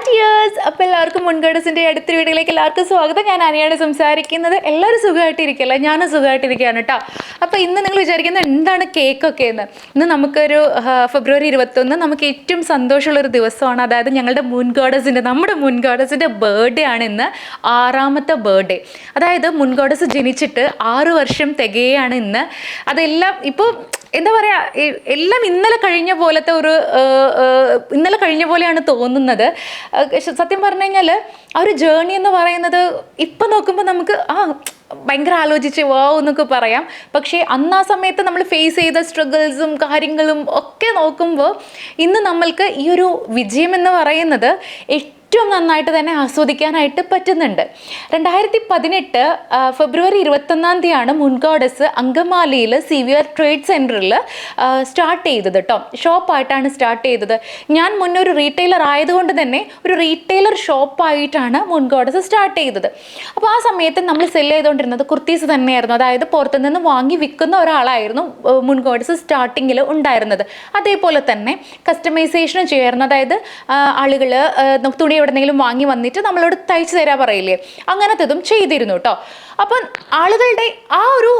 Hi അപ്പോൾ എല്ലാവർക്കും മുൻകടസിന്റെ അടുത്ത വീഡിയോയിലേക്ക് എല്ലാവർക്കും സ്വാഗതം. ഞാൻ അനിയാണ് സംസാരിക്കുന്നത്. എല്ലാവരും സുഖമായിട്ടിരിക്കല്ല? ഞാനും സുഖമായിട്ടിരിക്കുകയാണ് കേട്ടോ അപ്പോൾ ഇന്ന് നിങ്ങൾ വിചാരിക്കുന്നത് എന്താണ് കേക്കൊക്കെ എന്ന്? ഇന്ന് നമുക്കൊരു ഫെബ്രുവരി ഇരുപത്തൊന്ന് നമുക്ക് ഏറ്റവും സന്തോഷമുള്ളൊരു ദിവസമാണ്. അതായത് ഞങ്ങളുടെ മുൻഗോഡസിന്റെ നമ്മുടെ മുൻഗോഡസിന്റെ ബർത്ത്ഡേ ആണ് ഇന്ന്. ആറാമത്തെ ബർത്ത്ഡേ. അതായത് മുൻഗോഡസ് ജനിച്ചിട്ട് ആറ് വർഷം തികയാണ് ഇന്ന്. അതെല്ലാം ഇപ്പോൾ എന്താ പറയാ എല്ലാം ഇന്നലെ കഴിഞ്ഞ പോലത്തെ ഒരു ഇന്നലെ കഴിഞ്ഞ പോലെയാണ് തോന്നുന്നത്. സത്യം പറഞ്ഞു കഴിഞ്ഞാൽ ആ ഒരു ജേണി എന്ന് പറയുന്നത് ഇപ്പം നോക്കുമ്പോൾ നമുക്ക് ആ ഭയങ്കര ആലോചിച്ച് വാവ് എന്നൊക്കെ പറയാം. പക്ഷേ അന്ന് ആ സമയത്ത് നമ്മൾ ഫേസ് ചെയ്ത സ്ട്രഗിൾസും കാര്യങ്ങളും ഒക്കെ നോക്കുമ്പോൾ ഇന്ന് നമ്മൾക്ക് ഈ ഒരു വിജയം എന്ന് പറയുന്നത് ഏറ്റവും നന്നായിട്ട് തന്നെ ആസ്വദിക്കാനായിട്ട് പറ്റുന്നുണ്ട്. രണ്ടായിരത്തി പതിനെട്ട് ഫെബ്രുവരി ഇരുപത്തൊന്നാം തീയതിയാണ് മുൻഗോഡസ് അങ്കമാലിയിൽ സി വി ആർ ട്രേഡ് സെന്ററിൽ സ്റ്റാർട്ട് ചെയ്തത് കേട്ടോ ഷോപ്പായിട്ടാണ് സ്റ്റാർട്ട് ചെയ്തത്. ഞാൻ മുന്നേ ഒരു റീറ്റെയിലർ ആയതുകൊണ്ട് തന്നെ ഒരു റീറ്റെയിലർ ഷോപ്പായിട്ടാണ് മുൻഗോഡസ് സ്റ്റാർട്ട് ചെയ്തത്. അപ്പോൾ ആ സമയത്ത് നമ്മൾ സെൽ ചെയ്തുകൊണ്ടിരുന്നത് കുർത്തീസ് തന്നെയായിരുന്നു. അതായത് പുറത്തുനിന്ന് വാങ്ങി വിൽക്കുന്ന ഒരാളായിരുന്നു മുൻഗോഡസ് സ്റ്റാർട്ടിങ്ങിൽ ഉണ്ടായിരുന്നത്. അതേപോലെ തന്നെ കസ്റ്റമൈസേഷനും ചെയ്യായിരുന്നു അതായത് ആളുകൾ തുണി എവിടെന്നെങ്കിലും വാങ്ങി വന്നിട്ട് നമ്മളോട് തയ്ച്ചു തരാൻ പറയില്ലേ? അങ്ങനത്തതും ചെയ്തിരുന്നു കേട്ടോ അപ്പം ആളുകളുടെ ആ ഒരു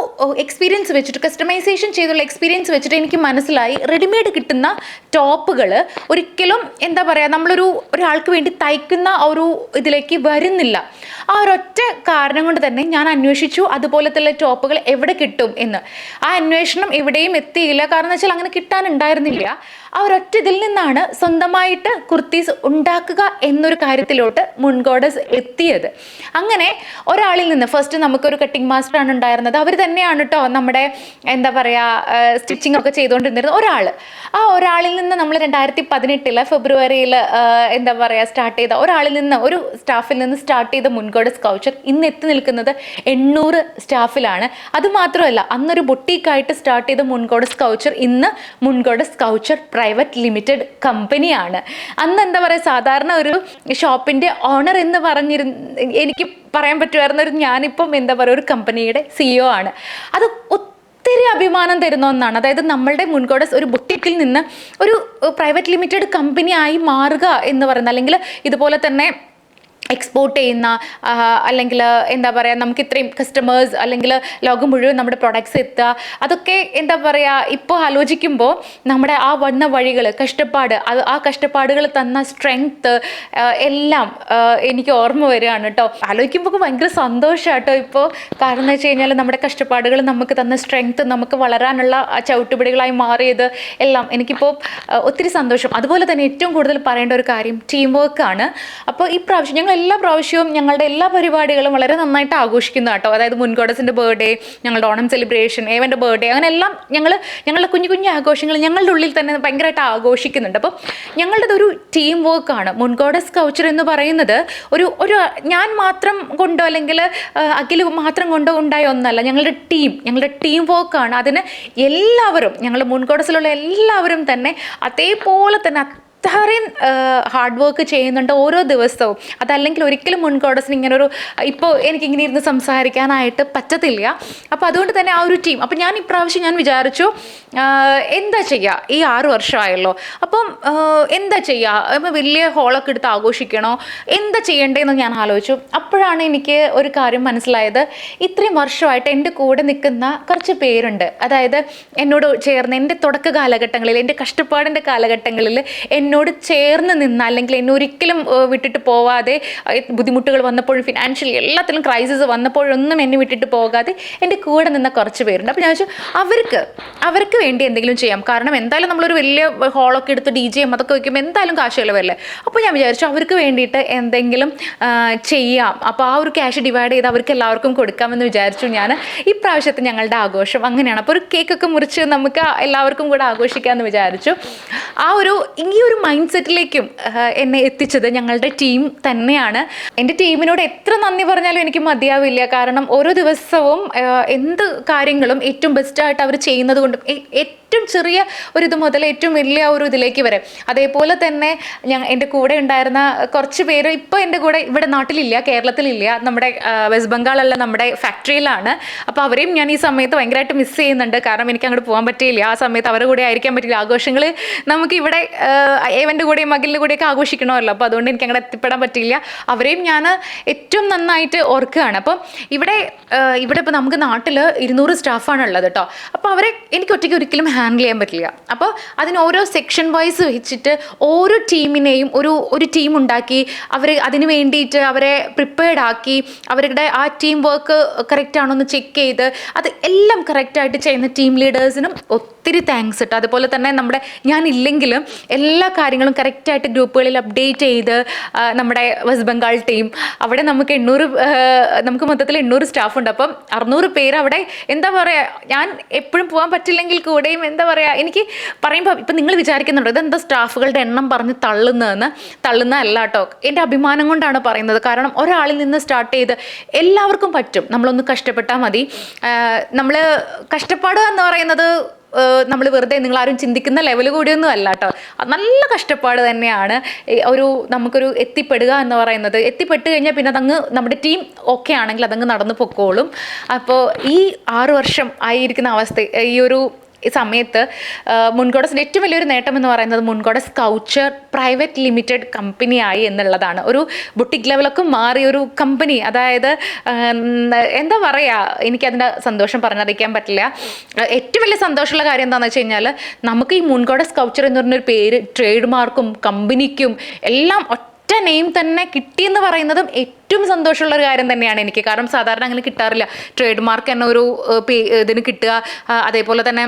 എക്സ്പീരിയൻസ് വെച്ചിട്ട് കസ്റ്റമൈസേഷൻ ചെയ്തുള്ള എക്സ്പീരിയൻസ് വെച്ചിട്ട് എനിക്ക് മനസ്സിലായി റെഡിമെയ്ഡ് കിട്ടുന്ന ടോപ്പുകൾ ഒരിക്കലും എന്താ പറയുക നമ്മളൊരു ഒരാൾക്ക് വേണ്ടി തയ്ക്കുന്ന ഒരു ഇതിലേക്ക് വരുന്നില്ല. ആ ഒരൊറ്റ കാരണം കൊണ്ട് തന്നെ ഞാൻ അന്വേഷിച്ചു അതുപോലത്തെ ടോപ്പുകൾ എവിടെ കിട്ടും എന്ന്. ആ അന്വേഷണം എവിടെയും എത്തിയില്ല. കാരണം വെച്ചാൽ അങ്ങനെ കിട്ടാനുണ്ടായിരുന്നില്ല ആ ഒരൊറ്റ ഇതിൽ നിന്നാണ് സ്വന്തമായിട്ട് കുർത്തീസ് ഉണ്ടാക്കുക എന്നൊരു കാര്യത്തിലോട്ട് മുൻഗോഡസ് എത്തിയത്. അങ്ങനെ ഒരാളിൽ നിന്ന് ഫസ്റ്റ് നമുക്കൊരു കട്ടിംഗ് മാസ്റ്റർ ആണ് ഉണ്ടായിരുന്നത്. അവർ തന്നെയാണ് കേട്ടോ നമ്മുടെ എന്താ പറയുക സ്റ്റിച്ചിങ് ഒക്കെ ചെയ്തുകൊണ്ടിരുന്നത് ഒരാൾ ആ ഒരാളിൽ നിന്ന് നമ്മൾ രണ്ടായിരത്തി പതിനെട്ടിൽ ഫെബ്രുവരിയിൽ എന്താ പറയുക സ്റ്റാർട്ട് ചെയ്ത ഒരാളിൽ നിന്ന് ഒരു സ്റ്റാഫിൽ നിന്ന് സ്റ്റാർട്ട് ചെയ്ത മുൻഗോഡസ് കൗച്ചർ ഇന്ന് എത്തി നിൽക്കുന്നത് എണ്ണൂറ് സ്റ്റാഫിലാണ് അതുമാത്രമല്ല അന്നൊരു ബൊട്ടീക്കായിട്ട് സ്റ്റാർട്ട് ചെയ്ത മുൻഗോഡസ് കൗച്ചർ ഇന്ന് മുൻഗോഡസ് കൗച്ചർ പ്രൈവറ്റ് ലിമിറ്റഡ് കമ്പനിയാണ് അന്ന് എന്താ പറയുക സാധാരണ ഒരു ഷോപ്പിന്റെ ഓണർ എന്ന് പറഞ്ഞിരുന്ന എനിക്ക് പറയാൻ പറ്റുമായിരുന്ന ഒരു ഞാനിപ്പം എന്താ പറയുക ഒരു കമ്പനിയുടെ സിഇഒ ആണ്. അത് ഒത്തിരി അഭിമാനം തരുന്ന ഒന്നാണ്. അതായത് നമ്മളുടെ മുൻകോടസ് ഒരു ബുട്ടിക്കിൽ നിന്ന് ഒരു പ്രൈവറ്റ് ലിമിറ്റഡ് കമ്പനി ആയി മാറുക എന്ന് പറയുന്നത് അല്ലെങ്കിൽ ഇതുപോലെ തന്നെ എക്സ്പോർട്ട് ചെയ്യുന്ന അല്ലെങ്കിൽ എന്താ പറയുക നമുക്ക് ഇത്രയും കസ്റ്റമേഴ്സ് അല്ലെങ്കിൽ ലോകം മുഴുവൻ നമ്മുടെ പ്രൊഡക്ട്സ് എത്തുക. അതൊക്കെ എന്താ പറയുക ഇപ്പോൾ ആലോചിക്കുമ്പോൾ നമ്മുടെ ആ വന്ന വഴികൾ കഷ്ടപ്പാട് അത് ആ കഷ്ടപ്പാടുകൾ തന്ന സ്ട്രെങ്ത്ത് എല്ലാം എനിക്ക് ഓർമ്മ വരികയാണ് കേട്ടോ. ആലോചിക്കുമ്പോൾ ഭയങ്കര സന്തോഷമാണ് കേട്ടോ ഇപ്പോൾ കാരണം എന്ന് വെച്ച് കഴിഞ്ഞാൽ നമ്മുടെ കഷ്ടപ്പാടുകൾ നമുക്ക് തന്ന സ്ട്രെങ്ത്ത് നമുക്ക് വളരാനുള്ള ചവിട്ടുപിടികളായി മാറിയത് എല്ലാം എനിക്കിപ്പോൾ ഒത്തിരി സന്തോഷം. അതുപോലെ തന്നെ ഏറ്റവും കൂടുതൽ പറയേണ്ട ഒരു കാര്യം ടീം വർക്ക് ആണ്. അപ്പോൾ ഈ പ്രാവശ്യം ഞങ്ങൾ എല്ലാ പ്രാവശ്യവും ഞങ്ങളുടെ എല്ലാ പരിപാടികളും വളരെ നന്നായിട്ട് ആഘോഷിക്കുന്ന കേട്ടോ. അതായത് മുൻകോടസിന്റെ ബർത്ത്ഡേ ഞങ്ങളുടെ ഓണം സെലിബ്രേഷൻ ഏവന്റെ ബർത്ത്ഡേ അങ്ങനെ എല്ലാം ഞങ്ങൾ ഞങ്ങളുടെ കുഞ്ഞു കുഞ്ഞു ആഘോഷങ്ങൾ ഞങ്ങളുടെ ഉള്ളിൽ തന്നെ ഭയങ്കരമായിട്ട് ആഘോഷിക്കുന്നുണ്ട്. അപ്പം ഞങ്ങളുടെ ഒരു ടീം വർക്കാണ് മുൻകോടസ് കൗച്ചർ എന്ന് പറയുന്നത് ഒരു ഒരു ഞാൻ മാത്രം കൊണ്ടോ അല്ലെങ്കിൽ അഖിൽ മാത്രം കൊണ്ടോ ഉണ്ടായ ഒന്നല്ല. ഞങ്ങളുടെ ടീം ഞങ്ങളുടെ ടീം വർക്കാണ് അതിന് എല്ലാവരും ഞങ്ങളുടെ മുൻകോടസിലുള്ള എല്ലാവരും തന്നെ അതേപോലെ തന്നെ അത്രയും ഹാർഡ് വർക്ക് ചെയ്യുന്നുണ്ട് ഓരോ ദിവസവും. അതല്ലെങ്കിൽ ഒരിക്കലും മുൻകോടസിന് ഇങ്ങനെ ഒരു ഇപ്പോൾ എനിക്കിങ്ങനെ ഇരുന്ന് സംസാരിക്കാനായിട്ട് പറ്റത്തില്ല. അപ്പോൾ അതുകൊണ്ട് തന്നെ ആ ഒരു ടീം അപ്പോൾ ഞാൻ ഇപ്രാവശ്യം ഞാൻ വിചാരിച്ചു എന്താ ചെയ്യുക ഈ ആറ് വർഷമായല്ലോ. അപ്പം എന്താ ചെയ്യുക ഇപ്പം വലിയ ഹോളൊക്കെ എടുത്ത് ആഘോഷിക്കണോ? എന്താ ചെയ്യേണ്ടതെന്ന് ഞാൻ ആലോചിച്ചു. അപ്പോഴാണ് എനിക്ക് ഒരു കാര്യം മനസ്സിലായത്. ഇത്രയും വർഷമായിട്ട് എന്റെ കൂടെ നിൽക്കുന്ന കുറച്ച് പേരുണ്ട്. അതായത് എന്നോട് ചേർന്ന് എന്റെ തുടക്ക കാലഘട്ടങ്ങളിൽ എന്റെ കഷ്ടപ്പാടിന്റെ കാലഘട്ടങ്ങളിൽ എന്നോട് ചേർന്ന് നിന്ന് അല്ലെങ്കിൽ എന്നെ ഒരിക്കലും വിട്ടിട്ട് പോവാതെ ബുദ്ധിമുട്ടുകൾ വന്നപ്പോഴും ഫിനാൻഷ്യലി എല്ലാത്തിലും ക്രൈസിസ് വന്നപ്പോഴൊന്നും എന്നെ വിട്ടിട്ട് പോകാതെ എന്റെ കൂടെ നിന്ന കുറച്ച് പേരുണ്ട്. അപ്പോൾ ഞാൻ വെച്ചു അവർക്ക് അവർക്ക് വേണ്ടി എന്തെങ്കിലും ചെയ്യാം. കാരണം എന്തായാലും നമ്മളൊരു വലിയ ഹോളൊക്കെ എടുത്ത് ഡി ജെ അതൊക്കെ വയ്ക്കുമ്പോൾ എന്തായാലും കാശ് ചിലവല്ലേ? അപ്പോൾ ഞാൻ വിചാരിച്ചു അവർക്ക് വേണ്ടിയിട്ട് എന്തെങ്കിലും ചെയ്യാം. അപ്പോൾ ആ ഒരു ക്യാഷ് ഡിവൈഡ് ചെയ്ത് അവർക്ക് എല്ലാവർക്കും കൊടുക്കാമെന്ന് വിചാരിച്ചു ഞാൻ ഈ പ്രാവശ്യത്തെ ഞങ്ങളുടെ ആഘോഷം അങ്ങനെയാണ്. അപ്പോൾ ഒരു കേക്കൊക്കെ മുറിച്ച് നമുക്ക് എല്ലാവർക്കും കൂടെ ആഘോഷിക്കാമെന്ന് വിചാരിച്ചു. ആ ഒരു ഈ ഒരു മൈൻഡ് സെറ്റിലേക്കും എന്നെ എത്തിച്ചത് ഞങ്ങളുടെ ടീം തന്നെയാണ്. എന്റെ ടീമിനോട് എത്ര നന്ദി പറഞ്ഞാലും എനിക്ക് മതിയാവില്ല. കാരണം ഓരോ ദിവസവും എന്ത് കാര്യങ്ങളും ഏറ്റവും ബെസ്റ്റായിട്ട് അവർ ചെയ്യുന്നത് കൊണ്ടും ഏറ്റവും ചെറിയ ഒരു ഇത് മുതൽ ഏറ്റവും വലിയ ഒരു ഇതിലേക്ക് വരെ. അതേപോലെ തന്നെ ഞാൻ എന്റെ കൂടെ ഉണ്ടായിരുന്ന കുറച്ച് പേര് ഇപ്പോൾ എന്റെ കൂടെ ഇവിടെ നാട്ടിലില്ല കേരളത്തിലില്ല. നമ്മുടെ വെസ്റ്റ് ബംഗാളല്ല നമ്മുടെ ഫാക്ടറിയിലാണ് അപ്പോൾ അവരെയും ഞാൻ ഈ സമയത്ത് ഭയങ്കരമായിട്ട് മിസ് ചെയ്യുന്നുണ്ട്. കാരണം എനിക്ക് അങ്ങോട്ട് പോകാൻ പറ്റിയില്ല. ആ സമയത്ത് അവരുടെ കൂടെ ആയിരിക്കാൻ പറ്റില്ല ആഘോഷങ്ങൾ നമുക്ക് ഇവിടെ ഏവന്റെ കൂടെയും മകളിന്റെ കൂടെയൊക്കെ ആഘോഷിക്കണമല്ലോ. അപ്പോൾ അതുകൊണ്ട് എനിക്ക് അങ്ങോട്ട് എത്തിപ്പെടാൻ പറ്റില്ല അവരെയും ഞാൻ ഏറ്റവും നന്നായിട്ട് ഓർക്കുകയാണ്. അപ്പം ഇവിടെ ഇവിടെ ഇപ്പോൾ നമുക്ക് നാട്ടിൽ ഇരുന്നൂറ് സ്റ്റാഫാണ് ഉള്ളത് കേട്ടോ അപ്പോൾ അവരെ എനിക്ക് ഒറ്റയ്ക്ക് ഒരിക്കലും ഹാൻഡിൽ ചെയ്യാൻ പറ്റില്ല. അപ്പോൾ അതിന് ഓരോ സെക്ഷൻ വൈസ് വെച്ചിട്ട് ഓരോ ടീമിനെയും ഒരു ഒരു ടീം ഉണ്ടാക്കി അവർ അതിന് വേണ്ടിയിട്ട് അവരെ പ്രിപ്പയർഡ് ആക്കി അവരുടെ ആ ടീം വർക്ക് കറക്റ്റ് ആണോ എന്ന് ചെക്ക് ചെയ്ത് അത് എല്ലാം കറക്റ്റായിട്ട് ചെയ്യുന്ന ടീം ലീഡേഴ്സിനും ഒത്തിരി താങ്ക്സ് കേട്ടോ അതുപോലെ തന്നെ നമ്മുടെ ഞാനില്ലെങ്കിലും എല്ലാ കാര്യങ്ങളും കറക്റ്റായിട്ട് ഗ്രൂപ്പുകളിൽ അപ്ഡേറ്റ് ചെയ്ത് നമ്മുടെ വെസ്റ്റ് ബംഗാൾ ടീം അവിടെ നമുക്ക് എണ്ണൂറ് നമുക്ക് മൊത്തത്തിൽ എണ്ണൂറ് സ്റ്റാഫ് ഉണ്ട്. അപ്പം അറുന്നൂറ് പേര് അവിടെ എന്താ പറയുക ഞാൻ എപ്പോഴും പോകാൻ പറ്റില്ലെങ്കിൽ കൂടെയും എന്താ പറയുക എനിക്ക് പറയുമ്പോൾ ഇപ്പം നിങ്ങൾ വിചാരിക്കുന്നുണ്ടോ ഇതെന്താ സ്റ്റാഫുകളുടെ എണ്ണം പറഞ്ഞ് തള്ളുന്നതെന്ന്? തള്ളുന്ന അല്ല കേട്ടോ. എന്റെ അഭിമാനം കൊണ്ടാണ് പറയുന്നത്. കാരണം ഒരാളിൽ നിന്ന് സ്റ്റാർട്ട് ചെയ്ത് എല്ലാവർക്കും പറ്റും. നമ്മളൊന്ന് കഷ്ടപ്പെട്ടാൽ മതി. നമ്മൾ കഷ്ടപ്പാടുക എന്ന് പറയുന്നത് നമ്മൾ വെറുതെ നിങ്ങൾ ആരും ചിന്തിക്കുന്ന ലെവൽ കൂടിയൊന്നും അല്ല കേട്ടോ നല്ല കഷ്ടപ്പാട് തന്നെയാണ്. ഒരു നമുക്കൊരു എത്തിപ്പെടുക എന്ന് പറയുന്നത്. എത്തിപ്പെട്ട് കഴിഞ്ഞാൽ പിന്നെ അതങ്ങ് നമ്മുടെ ടീം ഓക്കെ ആണെങ്കിൽ അതങ്ങ് നടന്നു പൊക്കോളും. അപ്പോൾ ഈ ആറു വർഷം ആയിരിക്കുന്ന അവസ്ഥ ഈ ഒരു സമയത്ത് മുൻകോടസിന്റെ ഏറ്റവും വലിയൊരു നേട്ടം എന്ന് പറയുന്നത് മുൻകോടസ് കൗച്ചർ പ്രൈവറ്റ് ലിമിറ്റഡ് കമ്പനിയായി എന്നുള്ളതാണ്. ഒരു ബുട്ടിക് ലെവലൊക്കെ മാറിയ ഒരു കമ്പനി. അതായത് എന്താ പറയുക എനിക്കതിന്റെ സന്തോഷം പറഞ്ഞറിയിക്കാൻ പറ്റില്ല. ഏറ്റവും വലിയ സന്തോഷമുള്ള കാര്യം എന്താണെന്ന് വെച്ച് കഴിഞ്ഞാൽ നമുക്ക് ഈ മുൻകോടസ് കൗച്ചർ എന്ന് പറഞ്ഞൊരു പേര് ട്രേഡ് മാർക്കും കമ്പനിക്കും എല്ലാം ഒറ്റ നെയിം തന്നെ കിട്ടിയെന്ന് പറയുന്നതും ഏറ്റവും സന്തോഷമുള്ള ഒരു കാര്യം തന്നെയാണ് എനിക്ക്. കാരണം സാധാരണ അങ്ങനെ കിട്ടാറില്ല. ട്രേഡ് മാർക്ക് എന്ന ഒരു ഏഹ്, ഇതിന് കിട്ടുക അതേപോലെ തന്നെ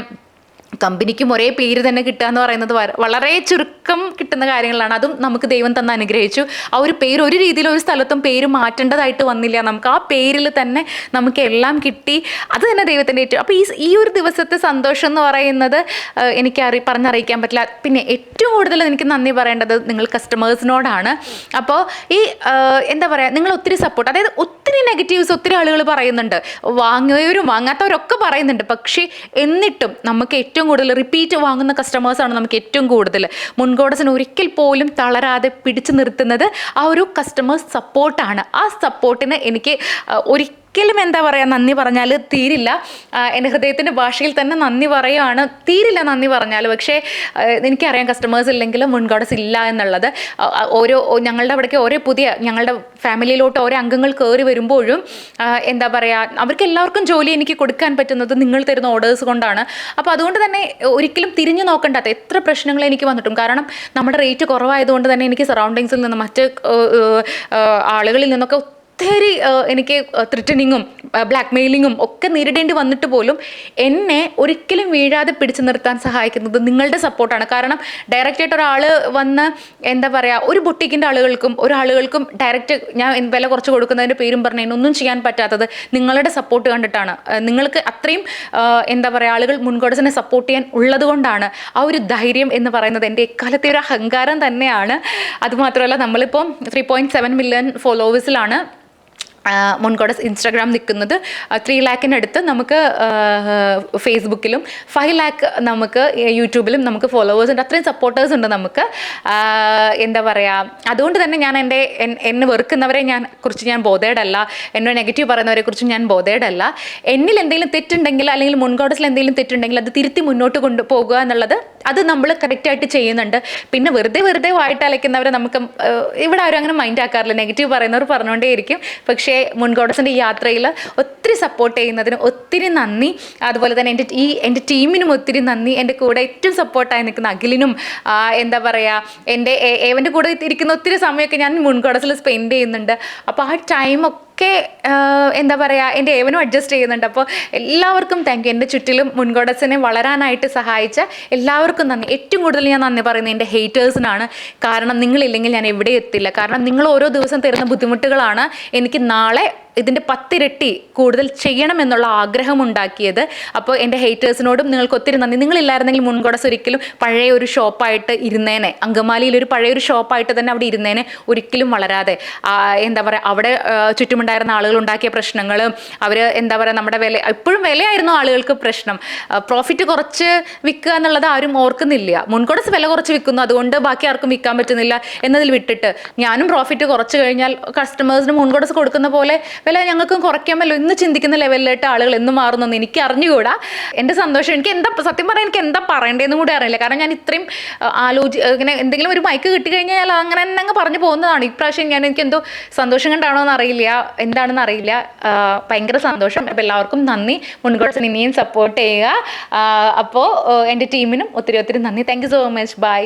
കമ്പനിക്കും ഒരേ പേര് തന്നെ കിട്ടുക എന്ന് പറയുന്നത് വളരെ ചുരുക്കം കിട്ടുന്ന കാര്യങ്ങളാണ്. അതും നമുക്ക് ദൈവം തന്നെ അനുഗ്രഹിച്ചു. ആ ഒരു പേര് ഒരു രീതിയിൽ ഒരു സ്ഥലത്തും പേര് മാറ്റേണ്ടതായിട്ട് വന്നില്ല. നമുക്ക് ആ പേരിൽ തന്നെ നമുക്ക് എല്ലാം കിട്ടി. അത് തന്നെ ദൈവത്തിന്റെ ഏറ്റവും അപ്പോൾ ഈ ഈ ഒരു ദിവസത്തെ സന്തോഷം എന്ന് പറയുന്നത് എനിക്ക് അറി പറഞ്ഞറിയിക്കാൻ പറ്റില്ല. പിന്നെ ഏറ്റവും കൂടുതൽ എനിക്ക് നന്ദി പറയേണ്ടത് നിങ്ങൾ കസ്റ്റമേഴ്സിനോടാണ്. അപ്പോൾ ഈ എന്താ പറയുക നിങ്ങൾ ഒത്തിരി സപ്പോർട്ട് അതായത് ഒത്തിരി നെഗറ്റീവ്സ് ഒത്തിരി ആളുകൾ പറയുന്നുണ്ട്. വാങ്ങിയവരും വാങ്ങാത്തവരൊക്കെ പറയുന്നുണ്ട്. പക്ഷേ എന്നിട്ടും നമുക്ക് ഏറ്റവും കൂടുതൽ റിപ്പീറ്റ് വാങ്ങുന്ന കസ്റ്റമേഴ്സാണ് നമുക്ക് ഏറ്റവും കൂടുതൽ. മുൻകോടസിന് ഒരിക്കൽ പോലും തളരാതെ പിടിച്ചു നിർത്തുന്നത് ആ ഒരു കസ്റ്റമേഴ്സ് സപ്പോർട്ടാണ് ആ സപ്പോർട്ടിന് എനിക്ക് ആ, ഒരിക്കലും എന്താ പറയുക നന്ദി പറഞ്ഞാൽ തീരില്ല. എന്റെ ഹൃദയത്തിന്റെ ഭാഷയിൽ തന്നെ നന്ദി പറയുകയാണ് തീരില്ല നന്ദി പറഞ്ഞാൽ പക്ഷേ എനിക്കറിയാം കസ്റ്റമേഴ്സ് ഇല്ലെങ്കിൽ മുൻകോടസ് ഇല്ല എന്നുള്ളത്. ഓരോ ഞങ്ങളുടെ അവിടേക്ക് ഓരോ പുതിയ ഞങ്ങളുടെ ഫാമിലിയിലോട്ട് ഓരോ അംഗങ്ങൾ കയറി വരുമ്പോഴും എന്താ പറയുക അവർക്ക് എല്ലാവർക്കും ജോലി എനിക്ക് കൊടുക്കാൻ പറ്റുന്നത് നിങ്ങൾ തരുന്ന ഓർഡേഴ്സ് കൊണ്ടാണ്. അപ്പോൾ അതുകൊണ്ട് തന്നെ ഒരിക്കലും തിരിഞ്ഞു നോക്കേണ്ടാത്ത എത്ര പ്രശ്നങ്ങൾ എനിക്ക് വന്നിട്ടും. കാരണം നമ്മുടെ റേറ്റ് കുറവായതുകൊണ്ട് തന്നെ എനിക്ക് സറൗണ്ടിങ്സിൽ നിന്ന് മറ്റ് ആളുകളിൽ നിന്നൊക്കെ ഒത്തിരി എനിക്ക് ത്രിറ്റനിങ്ങും ബ്ലാക്ക് മെയിലിങ്ങും ഒക്കെ നേരിടേണ്ടി വന്നിട്ട് പോലും എന്നെ ഒരിക്കലും വീഴാതെ പിടിച്ചു നിർത്താൻ സഹായിക്കുന്നത് നിങ്ങളുടെ സപ്പോർട്ടാണ് കാരണം ഡയറക്റ്റായിട്ട് ഒരാൾ വന്ന് എന്താ പറയുക ഒരു ബൊട്ടിക്കിന്റെ ആളുകൾക്കും ഒരാളുകൾക്കും ഡയറക്റ്റ് ഞാൻ വില കുറച്ച് കൊടുക്കുന്നതിന്റെ പേരും പറഞ്ഞ് ഒന്നും ചെയ്യാൻ പറ്റാത്തത് നിങ്ങളുടെ സപ്പോർട്ട് കണ്ടിട്ടാണ്. നിങ്ങൾക്ക് അത്രയും എന്താ പറയുക ആളുകൾ മുൻകോടസിനെ സപ്പോർട്ട് ചെയ്യാൻ ഉള്ളതുകൊണ്ടാണ് ആ ഒരു ധൈര്യം എന്ന് പറയുന്നത്. എന്റെ എക്കാലത്തെ ഒരു അഹങ്കാരം തന്നെയാണ്. അതുമാത്രമല്ല നമ്മളിപ്പോൾ ത്രീ പോയിന്റ് സെവൻ മില്യൺ ഫോളോവേഴ്സിലാണ് മുൻകോടസ് ഇൻസ്റ്റാഗ്രാം നിൽക്കുന്നത് ത്രീ ലാക്കിനടുത്ത് നമുക്ക് ഫേസ്ബുക്കിലും ഫൈവ് ലാക്ക് നമുക്ക് യൂട്യൂബിലും നമുക്ക് ഫോളോവേഴ്സ് ഉണ്ട്. അത്രയും സപ്പോർട്ടേഴ്സ് ഉണ്ട് നമുക്ക്. എന്താ പറയുക അതുകൊണ്ട് തന്നെ ഞാൻ എന്റെ എൻ- എന്നെ വെറുക്കുന്നവരെ ഞാൻ കുറിച്ച് ഞാൻ ബോധേഡല്ല. എന്നോട് നെഗറ്റീവ് പറയുന്നവരെ കുറിച്ച് ഞാൻ ബോധേഡല്ല. എന്നിൽ എന്തെങ്കിലും തെറ്റുണ്ടെങ്കിൽ അല്ലെങ്കിൽ മുൻകോടസിൽ എന്തെങ്കിലും തെറ്റുണ്ടെങ്കിൽ അത് തിരുത്തി മുന്നോട്ട് കൊണ്ട് പോകുക എന്നുള്ളത് അത് നമ്മൾ കറക്റ്റായിട്ട് ചെയ്യുന്നുണ്ട്. പിന്നെ വെറുതെ വെറുതെ വായിട്ട് അലയ്ക്കുന്നവരെ നമുക്ക് ഇവിടെ ആരും അങ്ങനെ മൈൻഡ് ആക്കാറില്ല. നെഗറ്റീവ് പറയുന്നവർ പറഞ്ഞുകൊണ്ടേയിരിക്കും. പക്ഷേ മുൻകോടസിന്റെ ഈ യാത്രയിൽ ഒത്തിരി സപ്പോർട്ട് ചെയ്യുന്നതിന് ഒത്തിരി നന്ദി. അതുപോലെ തന്നെ എന്റെ ഈ എന്റെ ടീമിനും ഒത്തിരി നന്ദി. എന്റെ കൂടെ ഏറ്റവും സപ്പോർട്ടായി നിൽക്കുന്ന അഖിലിനും എന്താ പറയുക എന്റെ ഏവന്റെ കൂടെ ഇരിക്കുന്ന ഒത്തിരി സമയമൊക്കെ ഞാൻ മുൻകോടസിൽ സ്പെൻഡ് ചെയ്യുന്നുണ്ട്. അപ്പോൾ ആ ടൈമൊക്കെ ഒക്കെ എന്താ പറയുക എന്റെ ഏവനും അഡ്ജസ്റ്റ് ചെയ്യുന്നുണ്ട്. അപ്പോൾ എല്ലാവർക്കും താങ്ക് യു എന്റെ ചുറ്റിലും മുൻകോടസിനെ വളരാനായിട്ട് സഹായിച്ച എല്ലാവർക്കും നന്ദി. ഏറ്റവും കൂടുതൽ ഞാൻ നന്ദി പറയുന്നത് എന്റെ ഹേറ്റേഴ്സിനാണ് കാരണം നിങ്ങളില്ലെങ്കിൽ ഞാൻ എവിടെ എത്തില്ല. കാരണം നിങ്ങൾ ഓരോ ദിവസം തരുന്ന ബുദ്ധിമുട്ടുകളാണ് എനിക്ക് നാളെ ഇതിന്റെ പത്തിരട്ടി കൂടുതൽ ചെയ്യണം എന്നുള്ള ആഗ്രഹം ഉണ്ടാക്കിയത് അപ്പോൾ എന്റെ ഹേറ്റേഴ്സിനോടും നിങ്ങൾക്ക് ഒത്തിരി നന്ദി. നിങ്ങളില്ലായിരുന്നെങ്കിൽ മുൻകൊടസ് ഒരിക്കലും പഴയ ഒരു ഷോപ്പായിട്ട് ഇരുന്നേനെ. അങ്കമാലിയിൽ ഒരു പഴയ ഒരു ഷോപ്പായിട്ട് തന്നെ അവിടെ ഇരുന്നേനെ ഒരിക്കലും വളരാതെ. എന്താ പറയുക അവിടെ ചുറ്റുമുണ്ടായിരുന്ന ആളുകൾ ഉണ്ടാക്കിയ പ്രശ്നങ്ങൾ അവർ എന്താ പറയുക നമ്മുടെ വില ഇപ്പോഴും വിലയായിരുന്നു ആളുകൾക്ക് പ്രശ്നം. പ്രോഫിറ്റ് കുറച്ച് വിൽക്കുക എന്നുള്ളത് ആരും ഓർക്കുന്നില്ല. മുൻകൊടസ് വില കുറച്ച് വിൽക്കുന്നു. അതുകൊണ്ട് ബാക്കി ആർക്കും വിൽക്കാൻ പറ്റുന്നില്ല എന്നതിൽ വിട്ടിട്ട്. ഞാനും പ്രോഫിറ്റ് കുറച്ച് കഴിഞ്ഞാൽ കസ്റ്റമേഴ്സിന് മുൻകൊടസ് കൊടുക്കുന്ന പോലെ വില ഞങ്ങൾക്കും കുറയ്ക്കാമല്ലോ. ഇന്ന് ചിന്തിക്കുന്ന ലെവലിലായിട്ട് ആളുകൾ എന്ന് മാറുന്നെന്ന് എനിക്ക് അറിഞ്ഞുകൂടാ. എന്റെ സന്തോഷം. എനിക്ക് എന്താ സത്യം പറഞ്ഞാൽ എനിക്ക് എന്താ പറയേണ്ടതെന്ന് കൂടി അറിയില്ല. കാരണം ഞാൻ ഇത്രയും ആലോചി ഇങ്ങനെ എന്തെങ്കിലും ഒരു മൈക്ക് കിട്ടി കഴിഞ്ഞാൽ അങ്ങനെ തന്നെ അങ്ങ് പറഞ്ഞു പോകുന്നതാണ്. ഇപ്രാവശ്യം ഞാൻ എനിക്ക് എന്തോ സന്തോഷം കണ്ടാണോ എന്ന് അറിയില്ല. എന്താണെന്ന് അറിയില്ല. ഭയങ്കര സന്തോഷം. അപ്പോൾ എല്ലാവർക്കും നന്ദി. മുൻകൂട്ടി ഇനിയും സപ്പോർട്ട് ചെയ്യുക. അപ്പോൾ എന്റെ ടീമിനും ഒത്തിരി ഒത്തിരി നന്ദി. Thank you so much bye